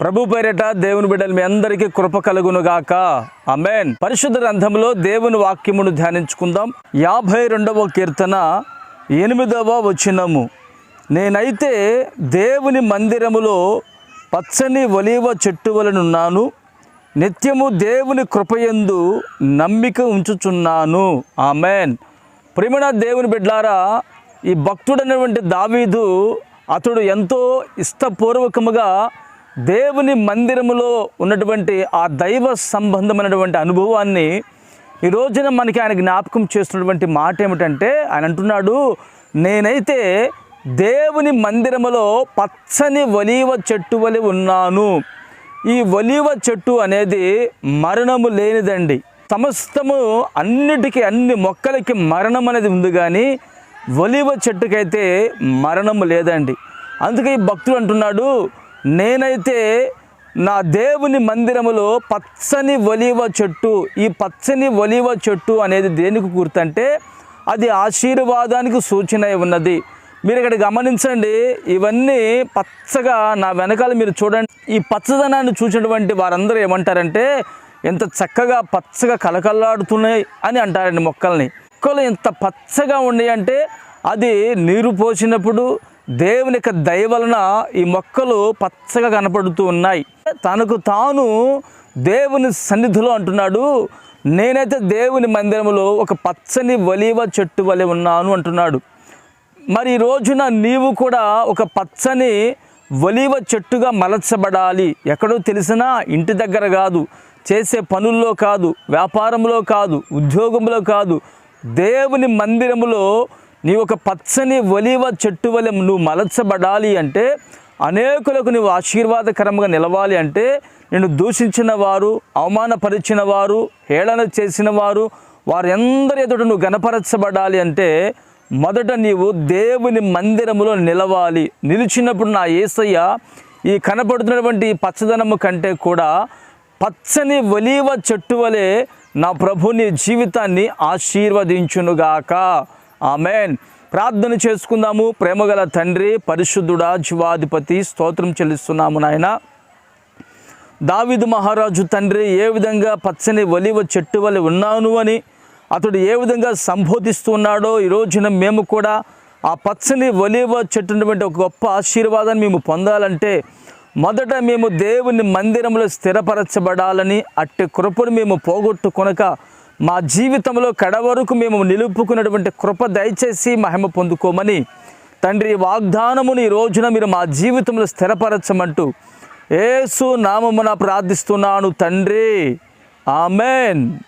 ప్రభు పేరిట దేవుని బిడ్డలు మీ అందరికీ కృప కలుగునుగాక. అమెన్ పరిశుద్ధ గ్రంథంలో దేవుని వాక్యమును ధ్యానించుకుందాం. యాభై రెండవ కీర్తన ఎనిమిదవ వచనము. నేనైతే దేవుని మందిరములో పచ్చని ఒలీవ చెట్టు వలనున్నాను నిత్యము దేవుని కృపయందు నమ్మిక ఉంచుచున్నాను. ఆమెన్. ప్రేమణ దేవుని బిడ్లారా ఈ భక్తుడైనటువంటి దావీదు అతడు ఎంతో ఇష్టపూర్వకముగా దేవుని మందిరములో ఉన్నటువంటి ఆ దైవ సంబంధమైనటువంటి అనుభవాన్ని ఈ రోజున మనకి ఆయన జ్ఞాపకం చేస్తున్నటువంటి మాట ఏమిటంటే ఆయన అంటున్నాడు నేనైతే దేవుని మందిరములో పచ్చని ఒలీవ చెట్టు వలె ఉన్నాను. ఈ ఒలీవ చెట్టు అనేది మరణము లేనిదండి. సమస్తము అన్నిటికీ అన్ని మొక్కలకి మరణం అనేది ఉంది కానీ ఒలివ చెట్టుకైతే మరణము లేదండి. అందుకే ఈ భక్తుడు అంటున్నాడు నేనైతే నా దేవుని మందిరములో పచ్చని ఒలివ చెట్టు ఈ పచ్చని ఒలివ చెట్టు అనేది దేనికి గుర్తంటే అది ఆశీర్వాదానికి సూచన ఉన్నది. మీరు ఇక్కడ గమనించండి ఇవన్నీ పచ్చగా నా వెనకాల మీరు చూడండి. ఈ పచ్చదనాన్ని చూసినటువంటి వారందరూ ఏమంటారంటే ఎంత చక్కగా పచ్చగా కలకల్లాడుతున్నాయి అని అంటారండి మొక్కల్ని. మొక్కలు ఎంత పచ్చగా ఉన్నాయి అంటే అది నీరు పోసినప్పుడు దేవుని యొక్క దయ వలన ఈ మొక్కలు పచ్చగా కనపడుతూ ఉన్నాయి. తనకు తాను దేవుని సన్నిధిలో అంటున్నాడు నేనైతే దేవుని మందిరములో ఒక పచ్చని వలీవ చెట్టు వలె ఉన్నాను అంటున్నాడు. మరి ఈ రోజున నీవు కూడా ఒక పచ్చని ఒలివ చెట్టుగా మలచబడాలి. ఎక్కడో తెలిసినా ఇంటి దగ్గర కాదు చేసే పనుల్లో కాదు వ్యాపారంలో కాదు ఉద్యోగంలో కాదు దేవుని మందిరములో నీ ఒక పచ్చని ఒలివ చెట్టు వలె నువ్వు మలచబడాలి అంటే అనేకులకు నువ్వు ఆశీర్వాదకరంగా నిలవాలి అంటే నేను దూషించిన వారు అవమానపరిచిన వారు హేళన చేసిన వారు వారందరి ఎదుట నువ్వు గనపరచబడాలి అంటే మొదట నీవు దేవుని మందిరములో నిలవాలి. నిలిచినప్పుడు నా ఏసయ్య ఈ కనపడుతున్నటువంటి పచ్చదనము కంటే కూడా పచ్చని ఒలీవ చెట్టు వలె నా ప్రభు నీ జీవితాన్ని ఆశీర్వదించునుగాక. ఆమెన్. ప్రార్థన చేసుకుందాము. ప్రేమగల తండ్రి పరిశుద్ధుడా జీవాధిపతి స్తోత్రం చెల్లిస్తున్నాము నాయన. దావిదు మహారాజు తండ్రి ఏ విధంగా పచ్చని ఒలివ చెట్టు వలె ఉన్నాను అని అతడు ఏ విధంగా సంబోధిస్తున్నాడో ఈ రోజున మేము కూడా ఆ పచ్చని ఒలివ చెట్టునటువంటి ఒక గొప్ప ఆశీర్వాదాన్ని మేము పొందాలంటే మొదట మేము దేవుని మందిరంలో స్థిరపరచబడాలని అట్టి కృపను మేము పోగొట్టుకొనక మా జీవితంలో కడవరకు మేము నిలుపుకున్నటువంటి కృప దయచేసి మహిమ పొందుకోమని తండ్రి వాగ్దానమును వాగ్దానముని ఈ రోజున మీరు మా జీవితంలో స్థిరపరచమంటూ ఏసు నామమున ప్రార్థిస్తున్నాను తండ్రి. ఆమెన్.